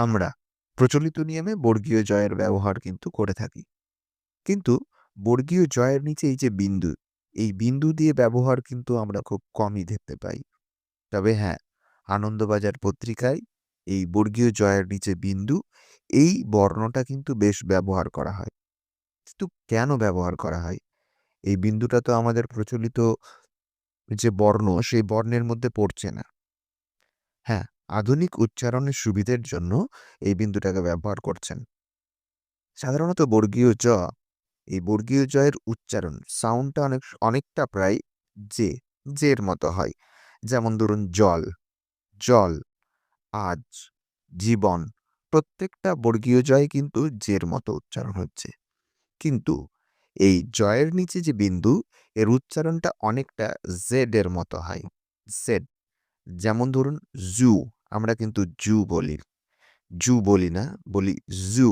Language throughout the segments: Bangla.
আমরা প্রচলিত নিয়মে বর্গীয় জয়ের ব্যবহার কিন্তু করে থাকি। কিন্তু বর্গীয় জয়ের নিচে এই যে বিন্দু, এই বিন্দু দিয়ে ব্যবহার কিন্তু আমরা খুব কমই দেখতে পাই। তবে হ্যাঁ আনন্দবাজার পত্রিকায় এই বর্গীয় জয়ের নিচে বিন্দু, এই বর্ণটা কিন্তু বেশ ব্যবহার করা হয়। কিন্তু কেন ব্যবহার করা হয়? এই বিন্দুটা তো আমাদের প্রচলিত যে বর্ণ, সেই বর্ণের মধ্যে পড়ছে না। হ্যাঁ আধুনিক উচ্চারণের সুবিধের জন্য এই বিন্দুটাকে ব্যবহার করছেন। সাধারণত বর্গীয় জ, এই বর্গীয় জয়ের উচ্চারণ সাউন্ডটা অনেক, অনেকটা প্রায় যে জের মতো হয়। যেমন ধরুন, জল জল, আজ, জীবন, প্রত্যেকটা বর্গীয় জয় কিন্তু জের মতো উচ্চারণ হচ্ছে। কিন্তু এই জয়ের নিচে যে বিন্দু, এর উচ্চারণটা অনেকটা জেড এর মতো হয় জেড যেমন ধরুন, জু আমরা কিন্তু জু বলি। জু বলি না, বলি জু।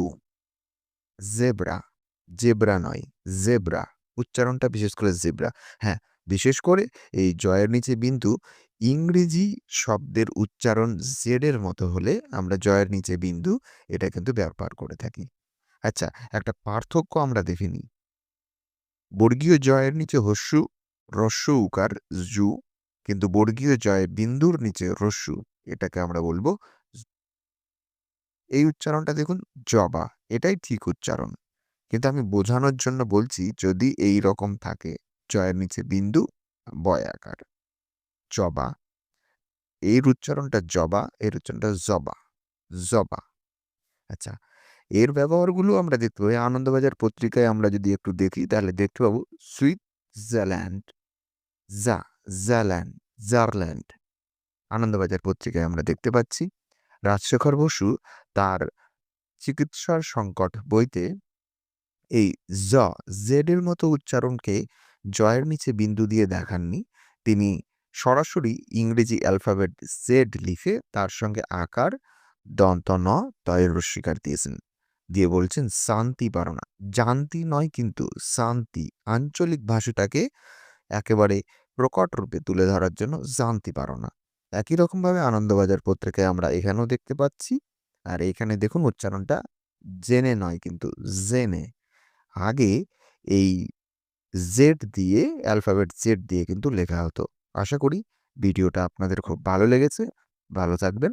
জেব্রা। জেব্রা নয়, জেব্রা। উচ্চারণটা বিশেষ করে জেব্রা। হ্যাঁ বিশেষ করে এই জয়ের নিচে বিন্দু ইংরেজি শব্দের উচ্চারণ জেডের মতো হলে আমরা জয়ের নিচে বিন্দু এটা কিন্তু ব্যবহার করে থাকি। আচ্ছা একটা পার্থক্য আমরা দেখিনি বর্গীয় জয়ের নিচে হস্যু রস্য উকার জু কিন্তু বর্গীয় জয় বিন্দুর নিচে রস্যু, এটাকে আমরা বলব এই উচ্চারণটা দেখুন, জবা, এটাই ঠিক উচ্চারণ। কিন্তু আমি বোঝানোর জন্য বলছি, যদি এই রকম থাকে, জয়ের নিচে বিন্দু, বয় আকার। জবা, এর উচ্চারণটা জবা, এর উচ্চারণটা জবা জবা। আচ্ছা এর ব্যবহারগুলো আমরা দেখতে পাই, আনন্দবাজার পত্রিকায় আমরা যদি একটু দেখি, তাহলে দেখতে পাবো সুইজারল্যান্ড জা জাল্যান্ড জারল্যান্ড আনন্দবাজার পত্রিকায় আমরা দেখতে পাচ্ছি। রাজশেখর বসু তার চিকিৎসার সংকট বইতে এই জ জেডের মতো উচ্চারণকে জয়ের নিচে বিন্দু দিয়ে দেখাননি। তিনি সরাসরি ইংরেজি অ্যালফাবেট জেড লিখে তার সঙ্গে আকার, দন্ত ন, তয়ের রস্বীকার দিয়েছেন। দিয়ে বলছেন, শান্তি পারনা জান্তি নয় কিন্তু শান্তি। আঞ্চলিক ভাষাটাকে একেবারে প্রকট রূপে তুলে ধরার জন্য জানতে পারো না। একই রকমভাবে আনন্দবাজার পত্রিকায় আমরা এখানেও দেখতে পাচ্ছি। আর এখানে দেখুন উচ্চারণটা জেনে নয়, কিন্তু জেনে। আগে এই জেড দিয়ে অ্যালফাবেট জেড দিয়ে কিন্তু লেখা হতো। আশা করি ভিডিওটা আপনাদের খুব ভালো লেগেছে। ভালো থাকবেন।